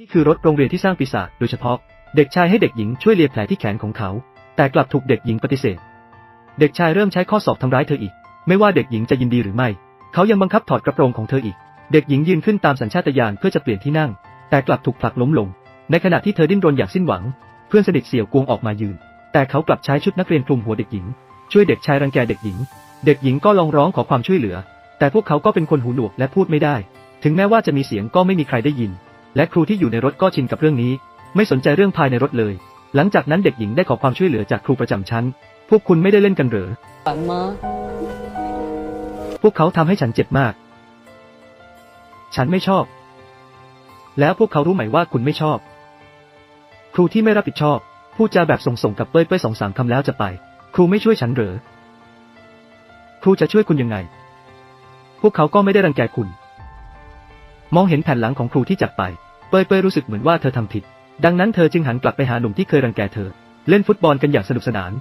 นี่คือรถโรงเรียนที่สร้างปีศาจโดยเฉพาะ เด็กชายให้เด็กหญิงช่วยเลียแผลที่แขนของเขา แต่กลับถูกเด็กหญิงปฏิเสธ เด็กชายเริ่มใช้ข้อสอบทำร้ายเธออีก ไม่ว่าเด็กหญิงจะยินดีหรือไม่ เขายังบังคับถอดกระโปรงของเธออีก เด็กหญิงยืนขึ้นตามสัญชาตญาณเพื่อจะเปลี่ยนที่นั่ง แต่กลับถูกผลักล้มลง ในขณะที่เธอดิ้นรนอย่างสิ้นหวัง เพื่อนสนิทเสี่ยวกวงออกมายืน แต่เขากลับใช้ชุดนักเรียนคลุมหัวเด็กหญิง ช่วยเด็กชายรังแกเด็กหญิง เด็กหญิงก็ลองร้องขอความช่วยเหลือ แต่พวกเขาก็เป็นคนหูหนวกและพูดไม่ได้ ถึงแม้ว่าจะมีเสียงก็ไม่มีใครได้ยิน และครูที่อยู่ในรถก็ชินกับเรื่องนี้ ไม่สนใจเรื่องภายในรถเลย หลังจากนั้นเด็กหญิงได้ขอความช่วยเหลือจากครูประจำชั้น พวกคุณไม่ได้เล่นกันเหรอ玩吗？พวกเขาทำให้ฉันเจ็บมาก ฉันไม่ชอบ แล้วพวกเขารู้ไหมว่าคุณไม่ชอบ ครูที่ไม่รับผิดชอบ พูดจาแบบส่งๆกับเป้ยเป้ยสองสามคำแล้วจะไป ครูไม่ช่วยฉันเหรอ ครูจะช่วยคุณยังไง พวกเขาก็ไม่ได้รังแกคุณ มองเห็นแผ่นหลังของครูที่จากไป เปยเปยรู้สึกเหมือนว่าเธอทำผิด ดังนั้นเธอจึงหันกลับไปหาหนุ่มที่เคยรังแกเธอ เล่นฟุตบอลกันอย่างสนุกสนาน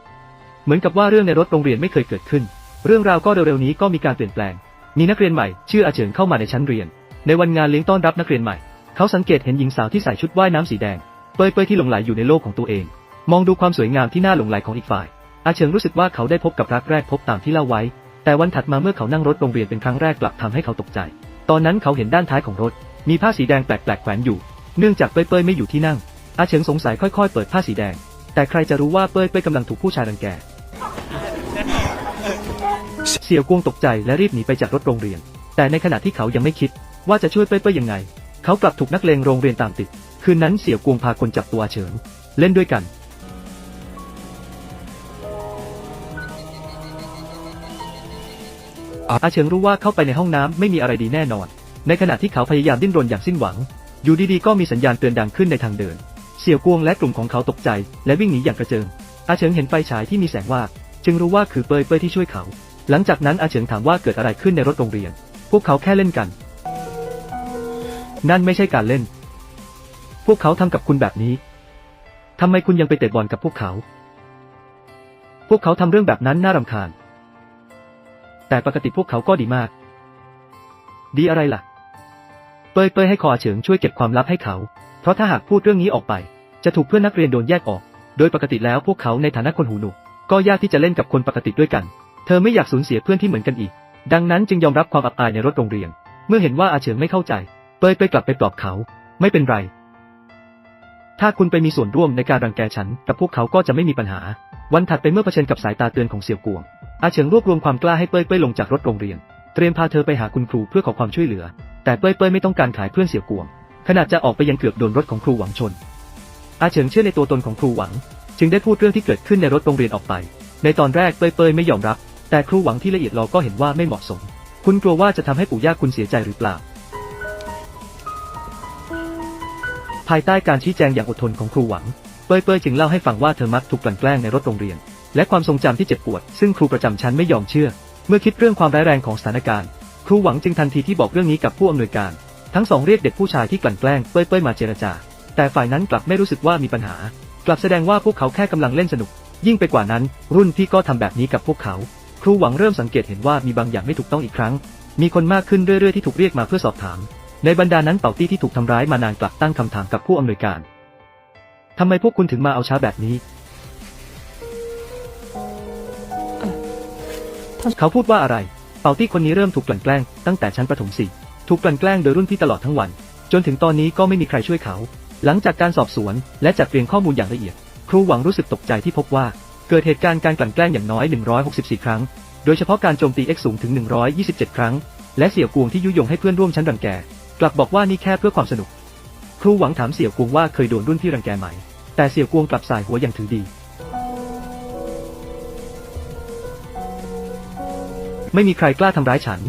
เหมือนกับว่าเรื่องในรถโรงเรียนไม่เคยเกิดขึ้น เรื่องราวก็เร็วๆนี้ก็มีการเปลี่ยนแปลง มีนักเรียนใหม่ชื่ออาเฉิงเข้ามาในชั้นเรียน ในวันงานเลี้ยงต้อนรับนักเรียนใหม่ เขาสังเกตเห็นหญิงสาวที่ใส่ชุดว่ายน้ำสีแดง เปยเปยที่หลงไหลอยู่ในโลกของตัวเอง มองดูความสวยงามที่น่าหลงไหลของอีกฝ่าย อาเฉิงรู้สึกว่าเขาได้พบกับรักแรกพบตามที่เล่าไว้ แต่วันถัดมาเมื่อเขานั่งรถโรงเรียนเป็นครั้งแรกกลับทำให้เขาตกใจ ตอนนั้นเขาเห็นด้านท้ายของรถ มีผ้าสีแดงแปลกๆแขวนอยู่ เนื่องจากเป้ยเป้ยไม่อยู่ที่นั่ง อาเฉิงสงสัยค่อยๆ เปิดผ้าสีแดง แต่ใครจะรู้ว่าเป้ยเป้ยกำลังถูกผู้ชายรังแก เสี่ยวกวงตกใจและรีบหนีไปจากรถโรงเรียน แต่ในขณะที่เขายังไม่คิด ว่าจะช่วยเป้ยเป้ยยังไง เขากลับถูกนักเลงโรงเรียนตามติด คืนนั้นเสี่ยวกวงพาคนจับตัวอาเฉิง เล่นด้วยกัน อาเฉิงรู้ว่าเข้าไปในห้องน้ำไม่มีอะไรดีแน่นอน ในขณะที่เขาพยายามดิ้นรนอย่างสิ้นหวัง อยู่ดีๆก็มีสัญญาณเตือนดังขึ้นในทางเดิน เสี่ยวกวงและกลุ่มของเขาตกใจ และวิ่งหนีอย่างกระเจิง อาเฉิงเห็นไฟฉายที่มีแสงว่า จึงรู้ว่าคือเปยเปยที่ช่วยเขา หลังจากนั้นอาเฉิงถามว่าเกิดอะไรขึ้นในรถโรงเรียน พวกเขาแค่เล่นกัน นั่นไม่ใช่การเล่น พวกเขาทำกับคุณแบบนี้ทำไมคุณยังไปเตะบอลกับพวกเขา พวกเขาทำเรื่องแบบนั้นน่ารำคาญ แต่ปกติพวกเขาก็ดีมาก ดีอะไรล่ะ เปยเปยให้คอาเฉิงช่วยเก็บความลับให้เขา เพราะถ้าหากพูดเรื่องนี้ออกไป จะถูกเพื่อนนักเรียนโดนแยกออก โดยปกติแล้วพวกเขาในฐานะคนหูหนวกก็ยากที่จะเล่นกับคนปกติด้วยกัน เธอไม่อยากสูญเสียเพื่อนที่เหมือนกันอีก ดังนั้นจึงยอมรับความอับอายในรถโรงเรียน เมื่อเห็นว่าอาเฉิงไม่เข้าใจ เปยไปยกลับไปปลอบเขา ไม่เป็นไร ถ้าคุณไปมีส่วนร่วมในการรังแกฉันกับพวกเขาก็จะไม่มีปัญหา วันถัดไปเมื่อเผชิญกับสายตาเตือนของเสี่ยวกวง อาเฉิงรวบรวมความกล้าให้เป้ยเป้ยลงจากรถโรงเรียน เตรียมพาเธอไปหาคุณครูเพื่อขอความช่วยเหลือ แต่เป้ยเป้ยไม่ต้องการขายเพื่อนเสี่ยวกวง ขณะจะออกไปยังเกือบโดนรถของครูหวังชน อาเฉิงเชื่อในตัวตนของครูหวัง จึงได้พูดเรื่องที่เกิดขึ้นในรถโรงเรียนออกไป ในตอนแรกเป้ยเป้ยไม่ยอมรับ แต่ครูหวังที่ละเอียดรอก็เห็นว่าไม่เหมาะสม คุณกลัวว่าจะทำให้ปู่ย่าคุณเสียใจหรือเปล่า ภายใต้การชี้แจงอย่างอดทนของครูหวัง เป้ยเป้ยจึงเล่าให้ฟังว่าเธอมักถูกกลั่นแกล้งในรถโรงเรียน และความทรงจำที่เจ็บปวด ซึ่งครูประจำชั้นไม่ยอมเชื่อ เมื่อคิดเรื่องความร้ายแรงของสถานการณ์ ครูหวังจึงทันทีที่บอกเรื่องนี้กับผู้อำนวยการ ทั้งสองเรียกเด็กผู้ชายที่กลั่นแกล้งเป้ยเป้ยมาเจรจา แต่ฝ่ายนั้นกลับไม่รู้สึกว่ามีปัญหา กลับแสดงว่าพวกเขาแค่กำลังเล่นสนุก ยิ่งไปกว่านั้น รุ่นพี่ก็ทำแบบนี้กับพวกเขา ครูหวังเริ่มสังเกตเห็นว่ามีบางอย่างไม่ถูกต้องอีกครั้ง มีคนมากขึ้นเรื่อยๆที่ถูกเรียกมาเพื่อสอบถาม ในบรรดานั้นเป่าตี้ที่ถูกทำร้ายมานานกลับตั้งคำถามกับผู้อำนวยการทำไมพวกคุณถึงมาเอาช้าแบบนี้ เขาพูดว่าอะไร เป่าตี้คนนี้เริ่มถูกกลั่นแกล้งตั้งแต่ชั้นประถมสี่ถูกกลั่นแกล้งโดยรุ่นพี่ตลอดทั้งวัน จนถึงตอนนี้ก็ไม่มีใครช่วยเขา หลังจากการสอบสวนและจัดเรียงข้อมูลอย่างละเอียด ครูหวังรู้สึกตกใจที่พบว่า เกิดเหตุการณ์การกลั่นแกล้งอย่างน้อย 164 ครั้ง โดยเฉพาะการโจมตี X สูงถึง 127 ครั้ง และเสี่ยวกวงที่ยุยงให้เพื่อนร่วมชั้นรังแก กลับบอกว่านี่แค่เพื่อความสนุก ครูหวังถามเสี่ยวกวงว่าเคยโดนรุ่นพี่รังแกไหม แต่เสี่ยวกวงกลับสายหัวอย่างถือดี ไม่มีใครกล้าทำร้ายฉัน